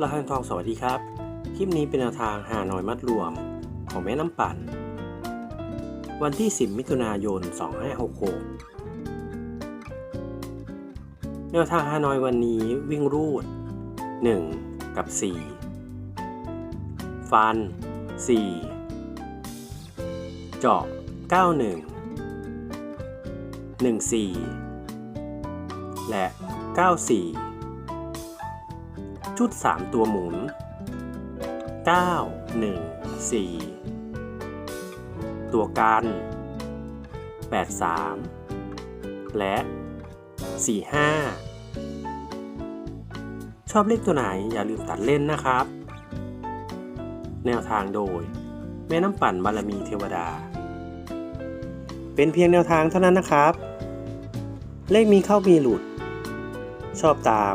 ละคังทองสวัสดีครับ คลิปนี้เป็นแนวทางหาหน่อยมัดรวมของแม่น้ำปั่น วันที่ 10 มิถุนายน 2566 แนวทางฮานอยวันนี้วิ่งรูด 1 กับ 4 ฟัน 4 เจาะ 91 14 และ 94 ชุด 3 ตัวหมุน 9 1 4 ตัวกัน 83 และ 45 ชอบเลขตัวไหนอย่าลืมตัดเล่นนะครับ แนวทางโดย แม่น้ำปั่นบารมีเทวดา เป็นเพียงแนวทางเท่านั้นนะครับ เลขมีเข้ามีหลุด ชอบตาม